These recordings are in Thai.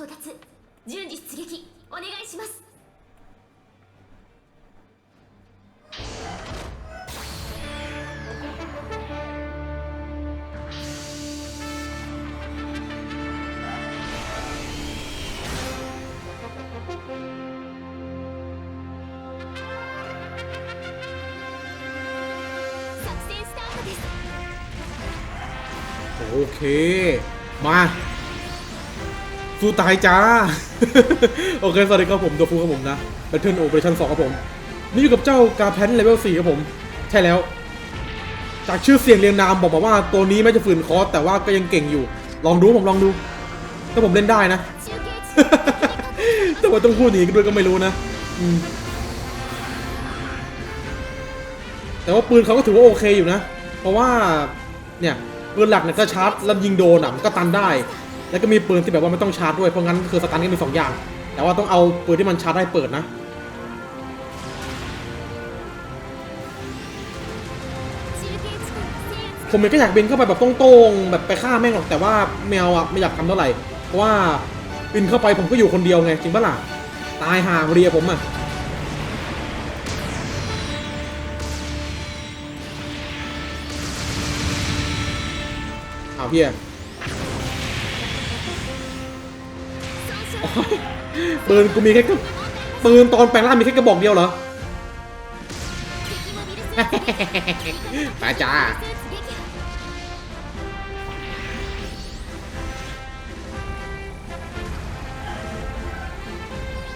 到達順次出撃お願いします作戦スタートです โอเค มา สู้ตายจ้า โอเค สวัสดีครับผมตัวฟูครับผมนะเป็นเทินโอเปอเรชั่นสองครับผม นี่อยู่กับเจ้ากาแพนเลเวลสี่ครับผม ใช่แล้ว จากชื่อเสียงเรียงนามบอกมาว่าตัวนี้ไม่จะฝืนคอสแต่ว่าก็ยังเก่งอยู่ ลองดูผมลองดู ถ้าผมเล่นได้นะ แต่ว่าต้องพูดอย่างนี้ด้วยก็ไม่รู้นะแต่ว่าปืนเขาก็ถือว่าโอเคอยู่นะ เพราะว่า เนี่ยปืนหลักเนี่ยก็ชาร์จแล้วยิงโดนอะมันก็ตันได้ แล้วก็มีปืนที่แบบว่าไม่ต้องชาร์จด้วย เพราะงั้นคือสตันนี่มีสองอย่าง แต่ว่าต้องเอาปืนที่มันชาร์จได้เปิดนะผมเองก็อยากบินเข้าไปแบบตรงๆแบบไปฆ่าแม่งหรอกแต่ว่าแมวอะไม่อยากทำเท่าไหร่เพราะว่าบินเข้าไปผมก็อยู่คนเดียวไงจริงปะล่ะตายห่าเรียผมอะเอาเฮีย ปืนกูมีแค่ปืนตอนแปลงร่างมีแค่กระบอกเดียวเหรอมาจ้า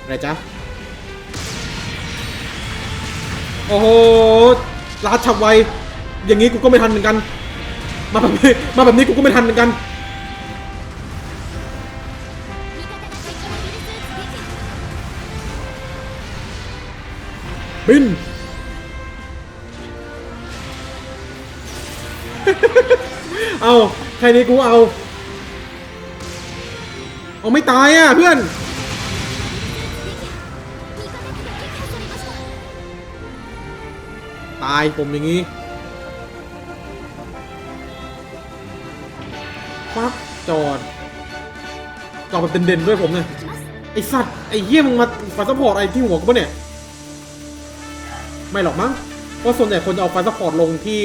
อะไรจ๊ะ โอ้โหลาดฉับไว อย่างนี้กูก็ไม่ทันเหมือนกัน มาแบบนี้ มาแบบนี้กูก็ไม่ทันเหมือนกัน บิน เอาแค่นี้กูเอา เอาไม่ตายอะเพื่อนตายผมอย่างนี้ปักจอด จอดแบบเด่นๆด้วยผมเนี่ย ไอสัตว์ ไอเหี้ยมึงมาฝาซัพอร์ตไอที่หัวกูปะเนี่ย ไม่หรอกมั้งเพราะส่วนใหญ่คนจะเอาไฟสปอร์ตลงที่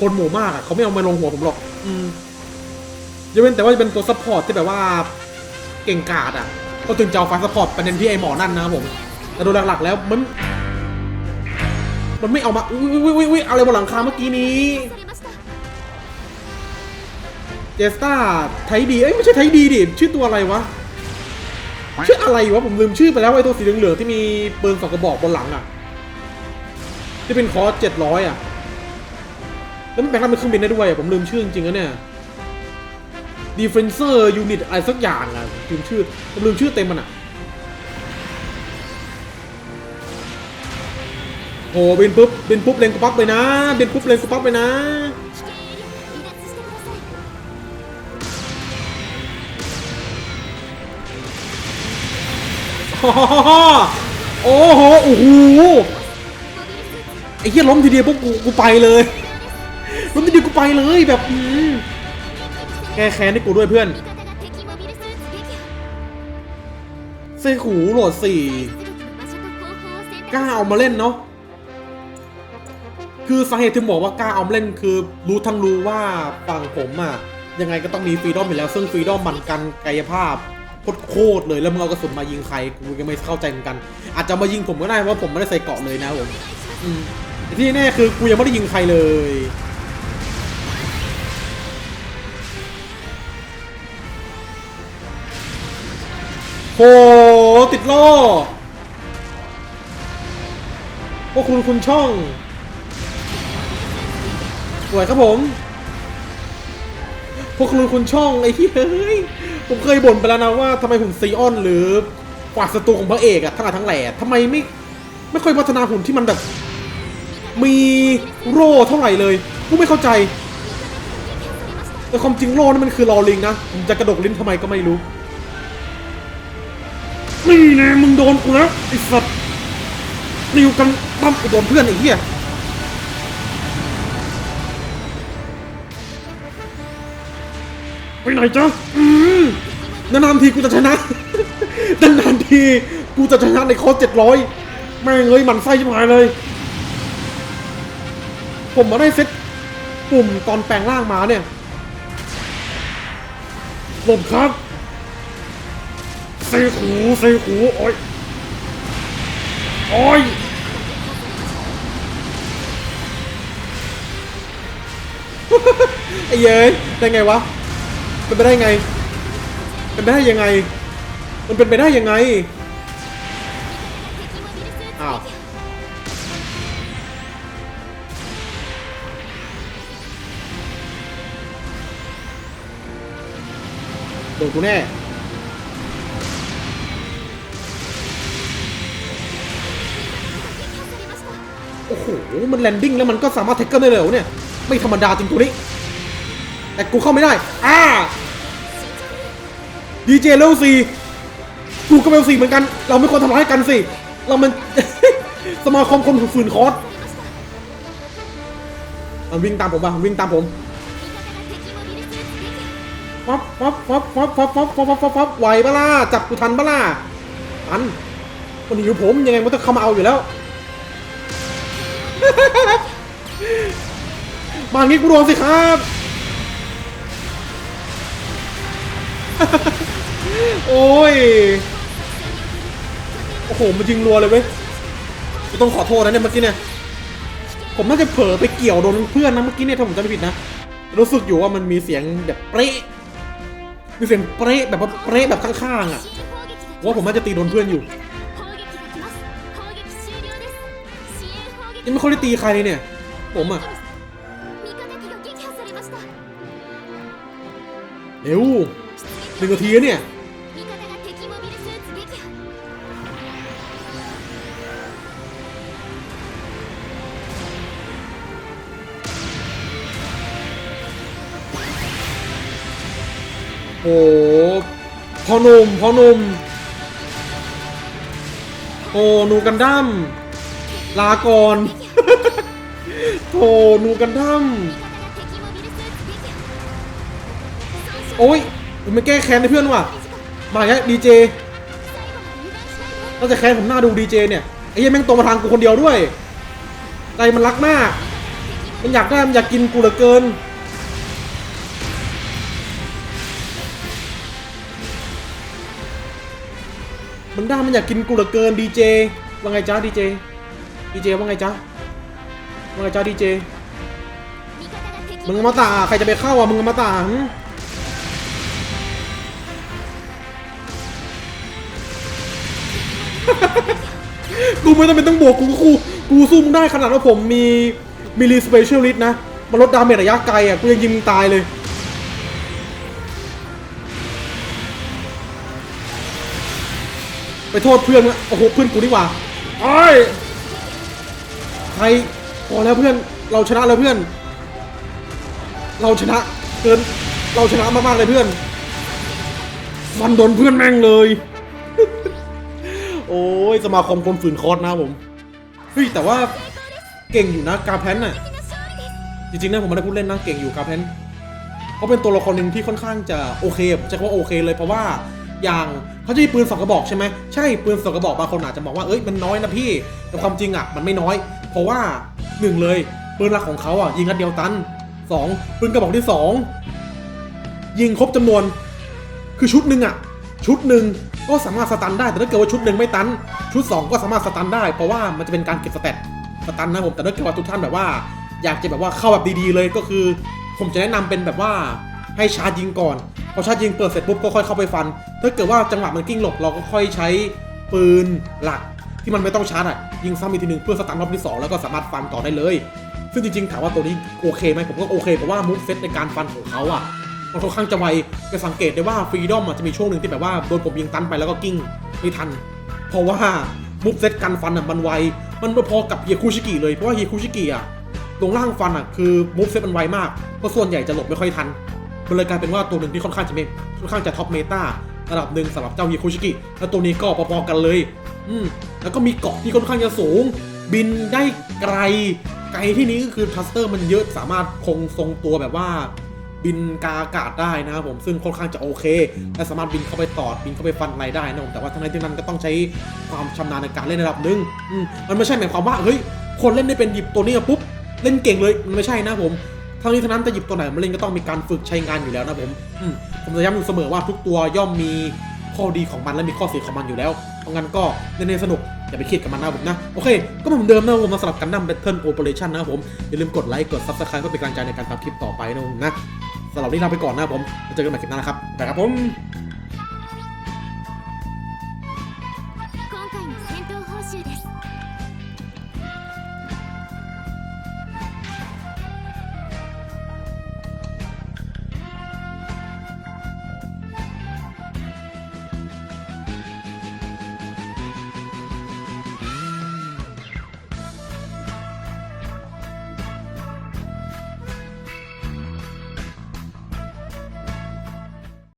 คนหมู่มากอะเขาไม่เอามาลงหัวผมหรอก อืมจะเป็นแต่ว่าจะเป็นตัวซัพพอร์ตที่แบบว่าเก่งกาดอะ ก็จึงจะเอาไฟันซัพพอร์ตประเด็นที่ไอหมอนั่นนะครับผม แต่โดยหลักๆแล้วมัน มันไม่เอามา อุ้ยอุ้ยอุ้ยอุ้ยอะไรบนหลังคาเมื่อกี้นี้ เจสตาไทยดี เอ้ยไม่ใช่ไทยดีดิ ชื่อตัวอะไรวะ ชื่ออะไรวะ ผมลืมชื่อไปแล้วไอตัวสีเหลืองๆที่มีปืนสองกระบอกบนหลังอะ ที่เป็นคอร์สเจ็ดร้อยอะ แล้วมันแปลงร่างเป็นเครื่องบินได้ด้วยผมลืมชื่อจริงๆนะเนี่ยดีเฟนเซอร์ยูนิตอะไรสักอย่างอะลืมชื่อผมลืมชื่อเต็มมันอะโหบินปุ๊บบินปุ๊บเลงกูปั๊บไปนะบินปุ๊บเลงกูปั๊บไปนะโอ้โหโอ้โหโอ้โห ไอ้เหี้ยล้มทีเดียวพวกกูกูไปเลยล้มทีเดียวกูไปเลยแบบแกแค้นให้กูด้วยเพื่อนเซหูโหลดสี่กล้าเอามาเล่นเนาะคือสาเหตุที่บอกว่ากล้าเอามาเล่นคือรู้ทั้งรู้ว่าฝั่งผมอะยังไงก็ต้องมีฟรีดอมอยู่แล้ว ซึ่งฟรีดอมมันกันกายภาพโคตรเลยแล้วมึงเอากระสุนมายิงใครกูยังไม่เข้าใจเหมือนกัน อาจจะมายิงผมก็ได้เพราะผมไม่ได้ใส่เกาะเลยนะผมอืม ที่แน่คือกูยังไม่ได้ยิงใครเลย โห ติดล่อพวกคุณคุณช่องสวยครับผม พวกคุณคุณช่องไอ้ที่เฮ้ย ผมเคยบ่นไปแล้วนะว่าทำไมหุ่นซีออนหรือฝ่ายศัตรูของพระเอกอะทั้งหลายทั้งแหล่ทำไมไม่ ไม่ค่อยพัฒนาหุ่นที่มันแบบ มีโร่เท่าไหร่เลยกูไม่เข้าใจแต่ความจริงโล่นั่นมันคือลอลิงนะจะกระดกลิ้นทำไมก็ไม่รู้นี่แน่มึงโดนกูแล้วไอ้สัตว์นิวกันปั๊มกูโดนเพื่อนไอ้เหี้ยไปไหนจ๊ะอืมนานๆทีกูจะชนะนานๆทีกูจะชนะในคอร์สเจ็ดร้อยแม่งเลยหมันไส้ชิบหายเลย ผมมาได้เซ็ตปุ่มตอนแปลงร่างมาเนี่ยหลบครับใส่หูใส่หูโอ้ยโอ้ยไอ้เย้ยได้ไงวะเป็นไปได้ไง เป็นไปได้ยังไง มันเป็นไปได้ยังไง โดนกูแน่โอ้โห มันแลนดิ้งแล้วมันก็สามารถแท็กเกิลได้เลยเหรอเนี่ย ไม่ธรรมดาจริงตัวนี้ แต่กูเข้าไม่ได้ อ่าดีเจเลวลสี่กูก็เลวลสี่เหมือนกัน เราไม่ควรทำร้ายกันสิ เรามัน สมาคมคนฝืนคอร์สมันวิ่งตามผมป่ะมันวิ่งตามผม ฟับฟับฟับฟับฟับฟับฟับฟับฟับไหวปะล่ะจับกูทันปะล่ะทันคนหิวผมยังไงมันต้องเข้ามาเอาอยู่แล้วมางี้กูโดนสิครับโอ้ยโอ้โหมันยิงรัวเลยเว้ยกูต้องขอโทษนะเนี่ยเมื่อกี้เนี่ยผมน่าจะเผลอไปเกี่ยวโดนเพื่อนนะเมื่อกี้เนี่ยถ้าผมจำไม่ผิดนะรู้สึกอยู่ว่ามันมีเสียงแบบเปรี้ มีเสียงเปร๊ะแบบว่าเปร๊ะแบบข้างๆอะว่าผมน่าจะตีโดนเพื่อนอยู่ยังไม่ค่อยได้ตีใครเนี่ย ผมอะเอวหนึ่งนาทีเนี่ย โหพ่อนุ่มพอนุ่มโอ้นูกันดั้มลากรอนโถนูกันดั้มโอ้ยมันแก้แค้นให้เพื่อนว่ะ มาแค่ดีเจน่าจะแค้นผมหน้าดูดีเจเนี่ย ไอ้ยังแม่งตรงมาทางกูคนเดียวด้วย ใจมันรักมาก มันอยากได้ มันอยากกินกูเหลือเกิน มันได้มันอยากกินกูเหลือเกินดีเจว่าไงจ้าดีเจดีเจว่าไงจ้าว่าไงจ้าดีเจมึงมาตาใครจะไปเข้าอะมึงมาตากูไม่ต้องเป็นต้องบวกกูกูกูสู้มึงได้ขนาดว่าผมมีมีรีสเปเชียลิสต์นะมันลดดาเมจระยะไกลอะกูยังยิงตายเลย ไปโทษเพื่อนมึงโอ้โหเพื่อนกูนี่หว่าไอ้ยใครพอแล้วเพื่อนเราชนะแล้วเพื่อน เราชนะเกินเราชนะมากๆเลยเพื่อนฟันโดนเพื่อนแม่งเลย โอ้ยสมาคมคนฝืนคอร์สนะครับผมเฮ้ยแต่ว่าเก่งอยู่นะกาแพนน่ะจริงๆนะผมไม่ได้พูดเล่นนะเก่งอยู่กาแพนเขาเป็นตัวละครหนึ่งที่ค่อนข้างจะโอเคผมจะว่าโอเคเลยเพราะว่า อย่างเขาจะมีปืนสองกระบอกใช่ไหมใช่ปืนสองกระบอกบางคนอาจจะบอกว่าเอ้ยมันน้อยนะพี่แต่ความจริงอะมันไม่น้อย เพราะว่าหนึ่งเลยปืนหลักของเขาอะยิงนัดเดียวตันสองปืนกระบอกที่สองยิงครบจำนวน คือชุดหนึ่งอะ ชุดหนึ่งก็สามารถสตันได้แต่ถ้าเกิดว่าชุดหนึ่งไม่ตัน ชุด 2 ก็สามารถสตันได้ เพราะว่ามันจะเป็นการเก็บสเตตสตันนะผมแต่ถ้าเกิดว่าทุกท่านแบบว่า อยากจะแบบว่าเข้าแบบดีๆเลยก็คือ ผมจะแนะนำเป็นแบบว่าให้ชาร์จยิงก่อน พอชาร์จยิงเปิดเสร็จปุ๊บก็ค่อยเข้าไปฟัน ถ้าเกิดว่าจังหวะมันกิ้งหลบเราก็ค่อยใช้ปืนหลักที่มันไม่ต้องชาร์จอะยิงซ้ำอีกทีหนึ่งเพื่อสตันรอบที่สองแล้วก็สามารถฟันต่อได้เลย ซึ่งจริงๆถามว่าตัวนี้โอเคไหมผมก็โอเคเพราะว่ามูฟเซตในการฟันของเขาอะมันค่อนข้างจะไวจะสังเกตได้ว่าฟรีดอมจะมีช่วงหนึ่งที่แบบว่าโดนผมยิงตันไปแล้วก็กิ้งไม่ทัน เพราะว่ามุกเซตกันฟันอะมันไวมันพอกับเฮียคุชิกิเลยเพราะว่าเฮียคุชิกิอะตรงล่างฟันอะคือมุกเซตมันไวมากเพราะส่วนใหญ่จะหลบไม่ค่อยทัน มันเลยกลายเป็นว่าตัวหนึ่งที่ค่อนข้างจะเมค่อนข้างจะท็อปเมตาระดับหนึ่งสำหรับเจ้าฮียคุชิกิแล้วตัวนี้ก็พอๆกันเลย อืมแล้วก็มีเกาะที่ค่อนข้างจะสูง บินได้ไกล ไกลที่นี้ก็คือทัสเตอร์มันเยอะสามารถคงทรงตัวแบบว่า บินกาอากาศได้นะครับผมซึ่งค่อนข้างจะโอเค และสามารถบินเข้าไปตอดบินเข้าไปฟันอะไรได้นะผมแต่ว่าทั้งนี้ที่นั้นก็ต้องใช้ความชำนาญในการเล่นระดับหนึ่งอืมมันไม่ใช่หมายความว่าเฮ้ยคนเล่นได้เป็นหยิบตัวนี้มาปุ๊บเล่นเก่งเลยมันไม่ใช่นะผม ทั้งนี้ทั้งนั้นจะหยิบตัวไหนมาเล่นก็ต้องมีการฝึกใช้งานอยู่แล้วนะผมผมจะย้ำอยู่เสมอว่าทุกตัวย่อมมีข้อดีของมันและมีข้อเสียของมันอยู่แล้ว เพราะงั้นก็เล่นให้สนุกอย่าไปเครียดกับมันนะผมนะ โอเค ก็เหมือนเดิมนะผมมาสำหรับกันนั่ม Battle Operation นะครับผม อย่าลืมกดไลค์ กด Subscribe เพื่อเป็นกำลังใจในการทำคลิปต่อไปนะผมนะสำหรับนี้ลาไปก่อนนะผม เจอกันใหม่คลิปหน้านะครับ แต่ครับผม